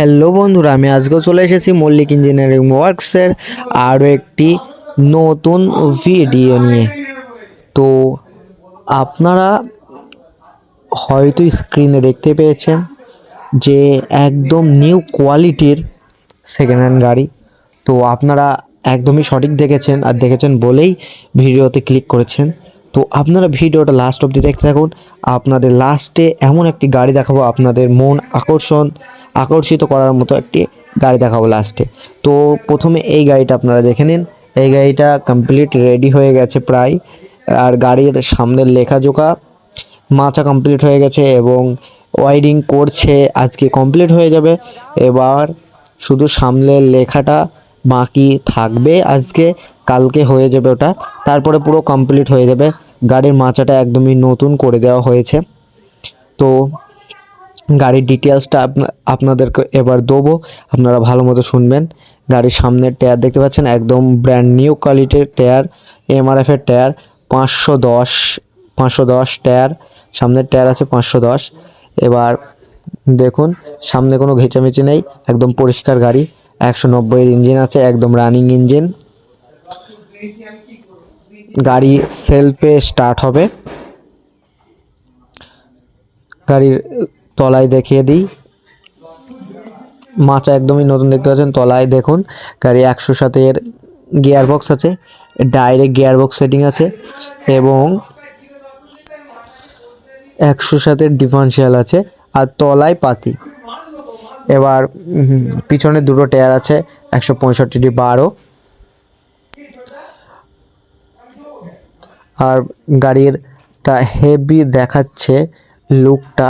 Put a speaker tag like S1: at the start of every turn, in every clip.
S1: Hello বন্ধুরা, আমি আজকেও চলে এসেছি মল্লিক ইঞ্জিনিয়ারিং ওয়ার্কসের আরও একটি নতুন ভিডিও নিয়ে। তো আপনারা হয়তো স্ক্রিনে দেখতে পেয়েছেন যে একদম নিউ কোয়ালিটির সেকেন্ড হ্যান্ড গাড়ি। তো আপনারা একদমই সঠিক দেখেছেন আর দেখেছেন বলেই ভিডিওতে ক্লিক করেছেন। তো আপনারা ভিডিওটা লাস্ট অবধি দেখতে থাকুন। আপনাদের লাস্টে এমন একটি গাড়ি দেখাবো, আপনাদের মন আকর্ষণ আকর্ষিত করার মতো একটি গাড়ি দেখাবো লাস্টে তো প্রথমে এই গাড়িটা আপনারা দেখে নিন। এই গাড়িটা কমপ্লিট রেডি হয়ে গেছে প্রায়। আর গাড়ির সামনের লেখাজোকা মাচা কমপ্লিট হয়ে গেছে এবং ওয়াইডিং করছে, আজকে কমপ্লিট হয়ে যাবে। এবার শুধু সামনের লেখাটা বাকি থাকবে আজকে, কালকে হয়ে যাবে ওটা। তারপরে পুরো কমপ্লিট হয়ে যাবে। গাড়ির মাচাটা একদমই নতুন করে দেওয়া হয়েছে। তো গাড়ির ডিটেলসটা আপনাদেরকে এবার দেবো। আপনারা ভালো মতো শুনবেন। গাড়ির সামনের টায়ার দেখতে পাচ্ছেন, একদম ব্র্যান্ড নিউ কোয়ালিটির টায়ার এমআরএফের টায়ার পাঁচশো দশ পাঁচশো দশ টায়ার সামনের টায়ার আছে পাঁচশো দশ। এবার দেখুন, সামনে কোনো ঘেঁচামেচি নেই, একদম পরিষ্কার গাড়ি। একশো নব্বইয়ের ইঞ্জিন আছে, একদম রানিং ইঞ্জিন গাড়ি সেলফে স্টার্ট হবে। গাড়ির তলায় দেখিয়ে দিই। মাচা একদমই নতুন দেখতে পাচ্ছেন, তলায় দেখুন। গাড়ি একশো সাতের গিয়ার বক্স আছে ডাইরেক্ট গিয়ার বক্স সেটিং আছে এবং একশো সাতের ডিফারেন্সিয়াল আছে আর তলায় পাতি। এবার পিছনে দুটো টায়ার আছে, একশো পঁয়ষট্টি বারো। আর গাড়িরটা হেভি দেখাচ্ছে লুকটা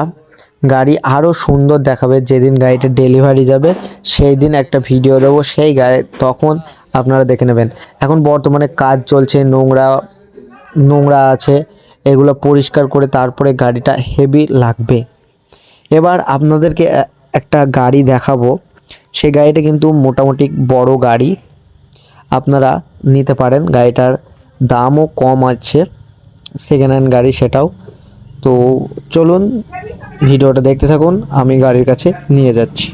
S1: গাড়ি আরও সুন্দর দেখাবে, যেদিন গাড়িটা ডেলিভারি যাবে সেই দিন একটা ভিডিও দেবো, সেই গাড়ি তখন আপনারা দেখে নেবেন। এখন বর্তমানে কাজ চলছে, নোংরা নোংরা আছে, এগুলো পরিষ্কার করে তারপরে গাড়িটা হেভি লাগবে। এবার আপনাদেরকে একটা গাড়ি দেখাবো সেই গাড়িটা কিন্তু মোটামুটি বড় গাড়ি, আপনারা নিতে পারেন, গাড়িটার দামও কম আছে সেকেন্ড হ্যান্ড গাড়ি সেটাও। তো চলুন ভিডিওটা দেখতে থাকুন, আমি গাড়ির কাছে নিয়ে যাচ্ছি।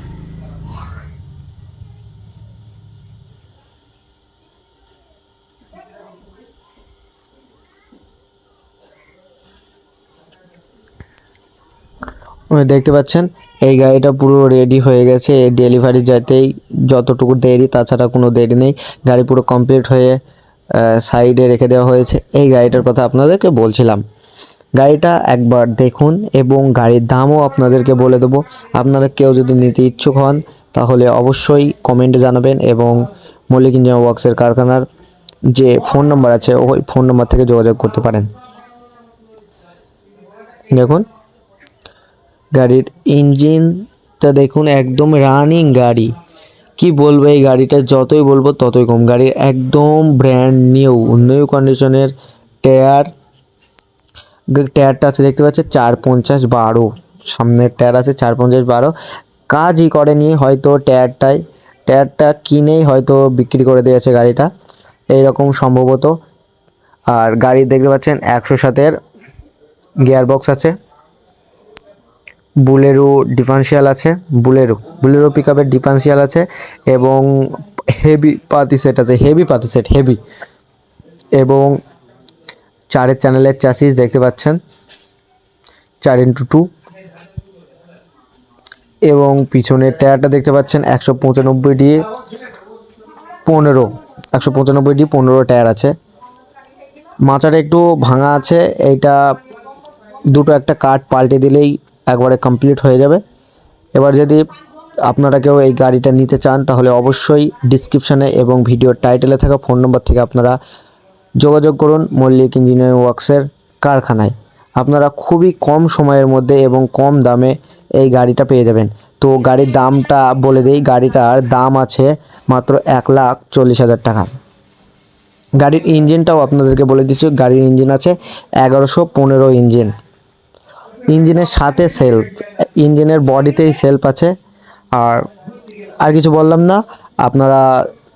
S1: দেখতে পাচ্ছেন, এই গাড়িটা পুরো রেডি হয়ে গেছে ডেলিভারি যেতেই যতটুকু দেরি, তাছাড়া কোনো দেরি নেই। গাড়ি পুরো কমপ্লিট হয়ে সাইডে রেখে দেওয়া হয়েছে। এই গাড়িটার কথা আপনাদেরকে বলছিলাম। গাড়িটা একবার দেখুন এবং গাড়ির দামও আপনাদেরকে বলে দেবো। আপনারা কেউ যদি নিতে ইচ্ছুক হন, তাহলে অবশ্যই কমেন্টে জানাবেন এবং মল্লিক ইঞ্জিনিয়ার ওয়ার্কসের কারখানার যে ফোন নাম্বার আছে, ওই ফোন নাম্বার থেকে যোগাযোগ করতে পারেন। দেখুন, গাড়ির ইঞ্জিনটা দেখুন, একদম রানিং গাড়ি। কি বলব, এই গাড়িটা যতই বলব ততই কম। গাড়ির একদম ব্র্যান্ড নিউ নিউ কন্ডিশনের টায়ার টায়ারটা আছে, দেখতে পাচ্ছে? চার পঞ্চাশ বারো। সামনের টায়ার আছে, চার পঞ্চাশ বারো। কাজই করেনি, হয়তো টায়ারটাই টায়ারটা কিনেই হয়তো বিক্রি করে দিয়েছে গাড়িটা। এইরকম সম্ভবত। আর গাড়ি দেখতে পাচ্ছেন, একশো সাতের গিয়ার বক্স আছে। বুলেরো ডিফারেন্সিয়াল আছে বুলেরো বুলেরো পিক আপের ডিফারেন্সিয়াল আছে এবং হেভি পাতি সেট আছে হেভি পাতি সেট হেভি এবং চারের চ্যানেলের চাষিস দেখতে পাচ্ছেন। চার ইন্টু টু এবং পিছনের টায়ারটা দেখতে পাচ্ছেন একশো পঁচানব্বই ডি, পনেরো। একশো পঁচানব্বই ডি, পনেরো টায়ার আছে। মাচাটা একটু ভাঙা আছে। এইটা দুটো একটা কাঠ পাল্টে দিলেই একবারে কমপ্লিট হয়ে যাবে। এবার যদি আপনারা কেউ এই গাড়িটা নিতে চান, তাহলে অবশ্যই ডিসক্রিপশানে এবং ভিডিওর টাইটেলে থাকা ফোন নম্বর থেকে আপনারা যোগাযোগ করুন মল্লিক ইঞ্জিনিয়ারিং ওয়ার্কসের কারখানায়। আপনারা খুবই কম সময়ের মধ্যে এবং কম দামে এই গাড়িটা পেয়ে যাবেন। তো গাড়ির দামটা বলে দিই, গাড়িটার দাম আছে মাত্র এক লাখ চল্লিশ হাজার টাকা। গাড়ির ইঞ্জিনটাও আপনাদেরকে বলে দিচ্ছি, গাড়ির ইঞ্জিন আছে এগারোশো পনেরো ইঞ্জিন। ইঞ্জিনের সাথে সেলফ, ইঞ্জিনের বডিতেই সেলফ আছে। আর আর কিছু বললাম না, আপনারা